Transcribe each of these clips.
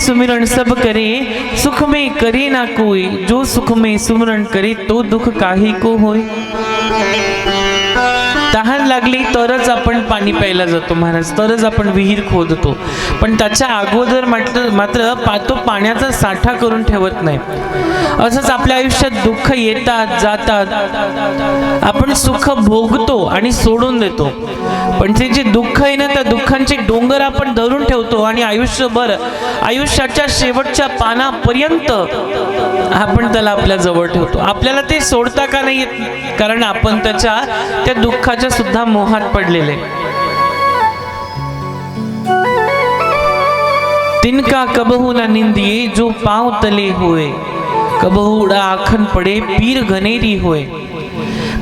सुमिरन सब करे सुख में करे ना कोई। जो सुख में सुमिरन करे तो दुख काही को होए? तहान लागली तरच आपण पाणी प्यायला जातो महाराज. तरच आपण विहीर खोदतो. पण त्याच्या अगोदर मात्र मात्र पातो पाण्याचा साठा करून ठेवत नाही. असंच आपल्या आयुष्यात दुःख येतात जातात. आपण सुख भोगतो आणि सोडून देतो. पण ते जे दुःख आहे ना त्या दुःखांचे डोंगर आपण धरून ठेवतो आणि आयुष्यभर आयुष्याच्या शेवटच्या पानापर्यंत आपण त्याला आपल्या जवळ ठेवतो. आपल्याला ते सोडता का नाही येत? कारण आपण त्याच्या त्या दुःखाच्या सुद्धा मोहात पडलेले तिनका कबहू ना निंदिये जो पाव तले होय कबहू उडा आखन पडे पीर घनेरी होय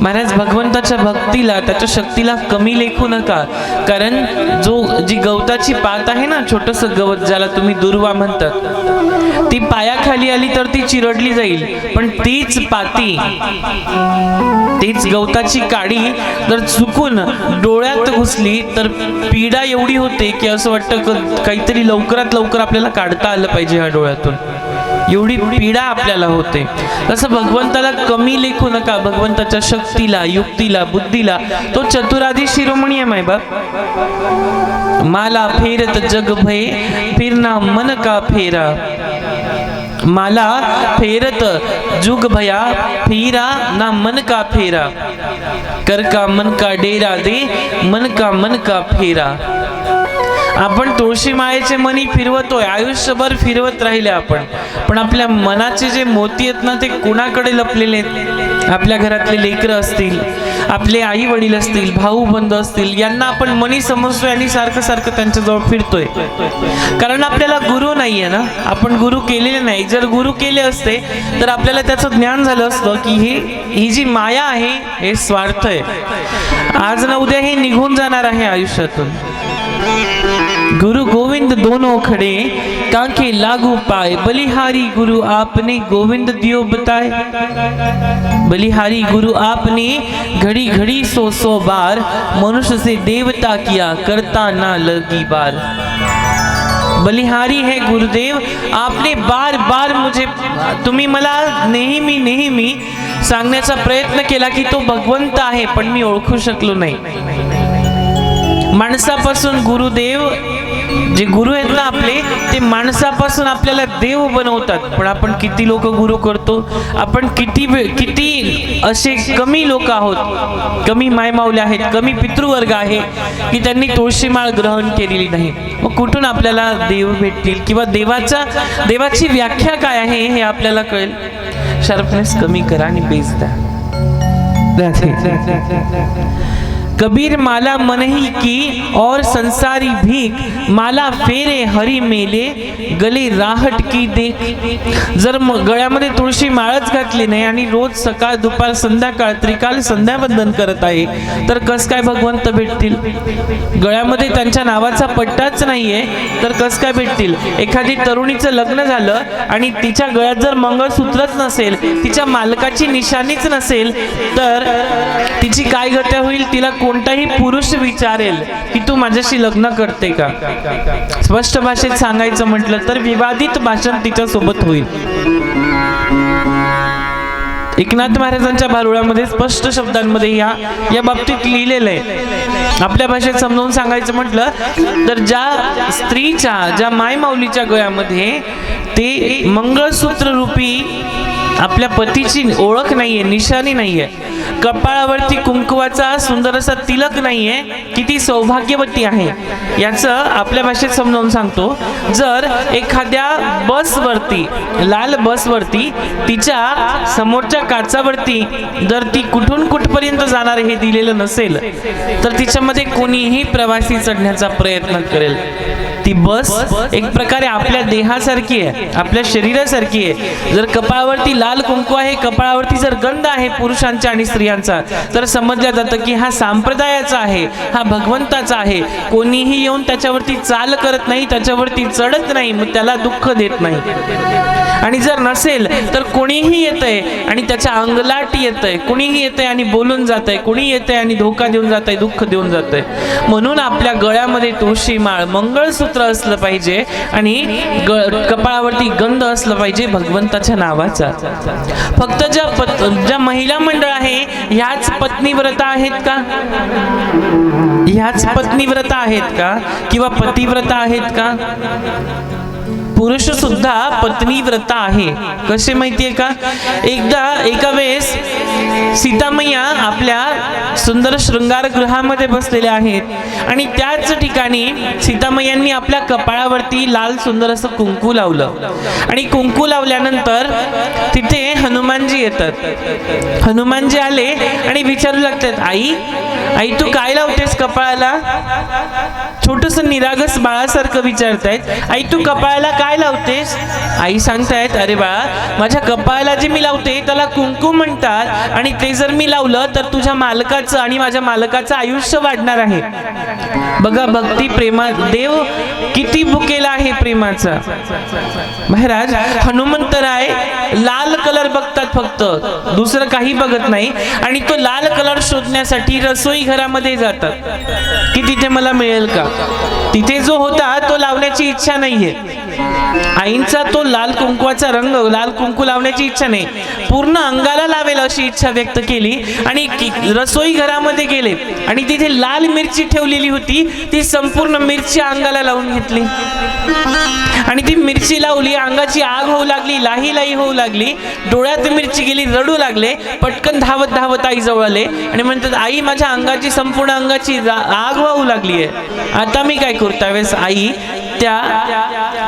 महाराज भगवंताच्या भक्तीला त्याच्या शक्तीला कमी लेखू नका. कारण जो जी गवताची पात आहे ना छोटस गवत ज्याला तुम्ही दुर्वा म्हणतात ती पायाखाली आली तर ती चिरडली जाईल. पण तीच पाती तीच गवताची काडी जर चुकून डोळ्यात घुसली तर पीडा एवढी होते की असं वाटतं क- काहीतरी लवकरात लवकर आपल्याला काढता आलं पाहिजे ह्या डोळ्यातून. एवढी पीडा आपल्याला होते. तसं भगवंताला कमी लेखू नका. भगवंताच्या शक्तीला युक्तीला बुद्धीला. तो चतुराधी शिरोमणी आहे माय बाप. माला फेरत जग भय फिरना मन का फेरा. माला फेरत जुग भया फेरा ना मन का फेरा. कर का मन का डेरा दे मन का मन का फेरा. आपण तुळशी माळेचे मनी फिरवतोय आयुष्यभर फिरवत राहिले आपण. पण आपल्या मनाचे जे मोती आहेत ना ते कुणाकडे लपलेले आहेत? आपल्या घरातले लेकरं असतील आपले आई वडील असतील भाऊ बंद असतील यांना आपण मनी समजतोय आणि सारखं सारखं त्यांच्याजवळ फिरतोय. कारण आपल्याला गुरु नाहीये ना? आपण गुरु केलेले नाही. जर गुरु केले असते तर आपल्याला त्याचं ज्ञान झालं असतं की ही ही जी माया आहे हे स्वार्थ आहे. आज ना उद्या हे निघून जाणार आहे आयुष्यातून. गुरु गोविंद दोनों खड़े कांके लागू पाए। बलिहारी गुरु आपने गोविंद दियो बताए। बलिहारी गुरु आपने घड़ी घड़ी सो सो बार मनुष्य से देवता किया करता ना लगी बार। बलिहारी है गुरुदेव आपने बार बार मुझे तुम्ही मला नेहमी नेहमी सांगण्याचा प्रयत्न केला की तो भगवंत आहे पण मी ओळखू शकलो नाही। माणसापासून गुरुदेव जे गुरु आहेत ना आपले ते माणसापासून आपल्याला देव बनवतात. पण आपण किती लोक गुरु करतो? आपण किती किती असे कमी लोक आहोत. कमी मायमावले आहेत कमी पितृवर्ग आहे की त्यांनी तुळशीमाळ ग्रहण केलेली नाही. मग कुठून आपल्याला देव भेटतील? किंवा देवाचा देवाची व्याख्या काय आहे हे आपल्याला कळेल? शार्पनेस कमी करा आणि बेस द्या. कबीर माला मनही की और संसारी भीक माला फेरे हरी मेले गले राहट की देख। जर म- गळ्यामध्ये तुळशी माळच घातली नाही आणि रोज सकाळ दुपार संध्याकाळ त्रिकाल संध्यावंदन करत आहे तर कस काय भगवंत भेटतील? गळ्यामध्ये त्यांच्या नावाचा पट्टाच नाहीये तर कस काय भेटतील? एखादी तरुणीचं लग्न झालं आणि तिच्या गळ्यात जर मंगळसूत्रच नसेल तिच्या मालकाची निशाणीच नसेल तर तिची काय गत्या होईल? तिला कोणताही पुरुष विचारेल की तू माझ्याशी लग्न करते का? स्पष्ट भाषेत सांगायचं म्हटलं तर विवादित भाषण तिच्या सोबत होईल. एकनाथ महाराजांच्या भारुळामध्ये स्पष्ट शब्दांमध्ये या या बाबतीत लिहिलेलं आहे. आपल्या भाषेत समजावून सांगायचं म्हटलं तर ज्या स्त्रीच्या ज्या मायमाऊलीच्या गळ्यामध्ये ते मंगळसूत्र रूपी आपल्या पतीची ओळख नाहीये निशाणी नाहीये कपाळावरती कुंकवाचा सुंदर असा तिलक नाहीये किती सौभाग्यवती आहे. याचं आपल्या भाषेत समजावून सांगतो. जर एखाद्या बसवरती लाल बसवरती तिच्या समोरच्या काचावरती जर ती कुठून कुठपर्यंत जाणार हे दिलेलं नसेल तर तिच्यामध्ये कोणीही प्रवासी चढण्याचा प्रयत्न करेल. ती बस एक प्रकारे आपल्या देहासारखी आहे आपल्या शरीरासारखी आहे. जर कपाळावरती लाल कुंकू आहे कपाळावरती जर गंध आहे पुरुषांचा आणि स्त्रियांचा तर समजलं जातं की हा संप्रदायाचा आहे हा भगवंताचा आहे. कोणीही येऊन त्याच्यावरती चाल करत नाही त्याच्यावरती चढत नाही मग त्याला दुःख देत नाही. आणि जर नसेल तर कोणीही येतंय आणि त्याच्या अंगलाट येतंय. कुणीही येतंय आणि बोलून जात आहे कुणी येतंय आणि धोका देऊन जातंय दुःख देऊन जातंय. म्हणून आपल्या गळ्यामध्ये तुळशी माळ मंगळसूत्र असलं पाहिजे आणि ग कपाळावरती गंध असलं पाहिजे भगवंताच्या नावाचा. फक्त ज्या पत ज्या महिला मंडळ आहे ह्याच पत्नीव्रता आहेत का? ह्याच पत्नीव्रता आहेत का? किंवा पतिव्रता आहेत का? पुरुष सुद्धा पत्नीव्रता आहे. कसे माहितीये का? एकदा एका वेळेस सीतामय्या आपल्या सुंदर शृंगार गृहामध्ये बसलेल्या आहेत. आणि त्याच ठिकाणी सीतामय्यांनी आपल्या कपाळावरती लाल सुंदर असं कुंकू लावलं. आणि कुंकू लावल्यानंतर तिथे हनुमानजी येतात. हनुमानजी आले आणि विचारू लागतात आई आई तू काय लावतेस कपाळाला? छोटस निरागस बाळासारखं विचारतायत. आई तू कपाळाला काय लावतेस? आई सांगतायत अरे बाळा माझ्या कपाळाला जे मी लावते त्याला कुंकू म्हणतात आणि ते जर मी लावलं तर तुझ्या मालकाचं आणि माझ्या मालकाचं आयुष्य वाढणार आहे. बघा भक्ती प्रेमा देव किती भुकेला आहे प्रेमाचा. महाराज हनुमंतराय लाल कलर बघतात फक्त दुसरं काही बघत नाही. आणि तो लाल कलर शोधण्यासाठी रसोई घरामध्ये जातात. की तिथे मला मिळेल का? तिथे जो होता तो लावण्याची इच्छा नाहीये. आईंचा तो लाल कुंकवाचा रंग लाल कुंकू लावण्याची इच्छा नाही. पूर्ण अंगाला लावेल अशी इच्छा व्यक्त केली आणि रसोई घरामध्ये गेले आणि तिथे लाल मिरची ठेवलेली होती ती संपूर्ण मिरची अंगाला लावून घेतली. आणि ती मिरची लावली अंगाची आग होऊ लागली लाही लाही होऊ लागली डोळ्यात मिरची गेली रडू लागले पटकन धावत धावत आई जवळ आले आणि म्हणतात आई माझ्या अंगाची संपूर्ण अंगाची आग वाहू लागली आहे आता मी काय करू? वेळेस आई त्या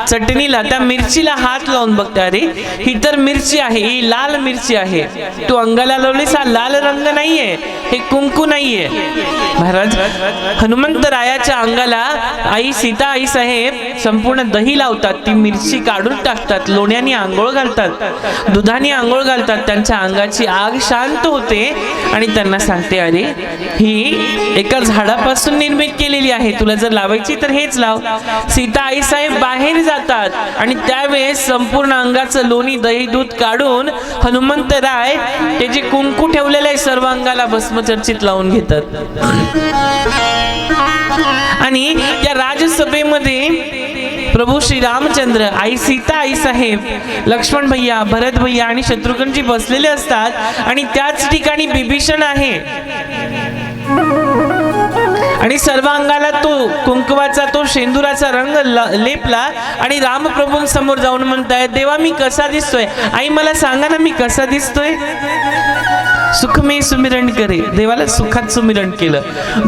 चटणीला त्या मिरचीला हात लावून बघते अरे ही तर मिरची आहे ही लाल मिरची आहे. तू अंगाला लावलीस हा लाल रंग नाहीये हे कुंकू नाहीये. महाराज हनुमंतरायाच्या अंगाला आई सीता आई साहेब संपूर्ण दही लावतात ती मिरची काढून टाकतात लोण्याने आंघोळ घालतात दुधाने आंघोळ घालतात त्यांच्या अंगाची आग शांत होते आणि त्यांना सांगते अरे ही एका झाडापासून निर्मित केलेली आहे तुला जर लावायची तर हेच लाव. सीता आई साहेब बाहेर जातात. आणि त्यावेळेस संपूर्ण अंगाचं लोणी दही दूध काढून हनुमंतराय ते जे कुंकू ठेवलेलं आहे सर्व अंगाला भस्मचर्चित लावून घेतात. आणि त्या राजसभेमध्ये प्रभू श्री रामचंद्र आई सीता आई साहेब लक्ष्मण भैया भरत भैया आणि शत्रुघ्नजी बसलेले असतात. आणि त्याच ठिकाणी बिभीषण आहे. आणि सर्व अंगाला तो कुंकवाचा तो शेंदुराचा रंग ल- लेपला आणि रामप्रभूंसमोर जाऊन म्हणताय देवा मी कसा दिसतोय? आई मला सांगा ना मी कसा दिसतोय? सुख मी सुमिरण करे. देवाला सुखात सुमिरण केलं.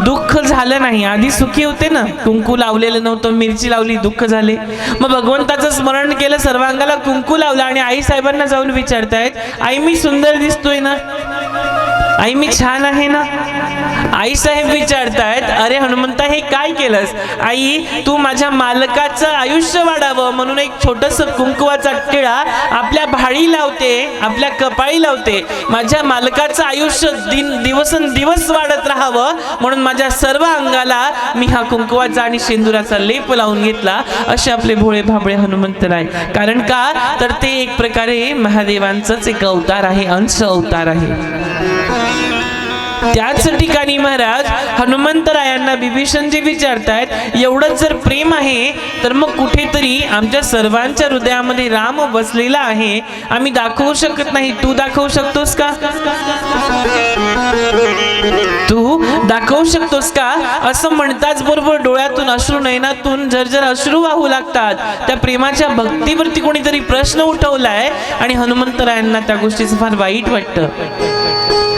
दुःख झालं नाही. आधी सुखी होते ना? कुंकू लावलेलं नव्हतं मिरची लावली दुःख झाले. मग भगवंताचं स्मरण केलं सर्वांगाला कुंकू लावलं आणि आई साहेबांना जाऊन विचारतायत आई मी सुंदर दिसतोय ना? आई मी छान आहे ना? आई साहेब विचारतायत अरे हनुमंता हे काय केलंस? आई तू माझ्या मालकाचं आयुष्य वाढावं म्हणून एक छोटस कुंकवाचा टिळा आपल्या भाळी लावते आपल्या कपाळी लावते. माझ्या मालकाचं आयुष्य दिन दिवसेंदिवस वाढत राहावं म्हणून माझ्या सर्व अंगाला मी हा कुंकवाचा आणि शेंदुराचा लेप लावून घेतला. असे आपले भोळे भाबळे हनुमंत राय. कारण का? तर ते एक प्रकारे महादेवांचंच एक अवतार आहे अंश अवतार आहे. त्याच ठिकाणी महाराज हनुमंतरायांना बिभीषणजी विचारतायत एवढंच जर प्रेम आहे तर मग कुठेतरी आमच्या सर्वांच्या हृदयामध्ये राम बसलेला आहे. आम्ही दाखवू शकत नाही. तू दाखवू शकतोस का? तू दाखवू शकतोस का? असं म्हणताच बरोबर डोळ्यातून अश्रू नयनातून झरझर अश्रू वाहू लागतात. त्या प्रेमाच्या भक्तीवरती कोणीतरी प्रश्न उठवलाय आणि हनुमंतरायांना त्या गोष्टीचं फार वाईट वाटतं.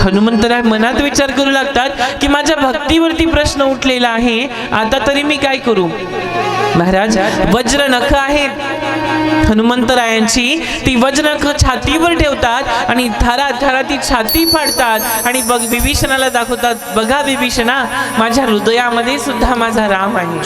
हनुमंतराय मनात विचार करू लागतात की माझ्या भक्तीवरती प्रश्न उठलेला आहे. आता तरी मी काय करू? महाराज वज्र नख आहेत हनुमंतरायांची ती वज्रनख छातीवर ठेवतात आणि थरा थरा ती छाती फाडतात आणि बघ विभीषणाला दाखवतात बघा विभीषणा माझ्या हृदयामध्ये सुद्धा माझा राम आहे.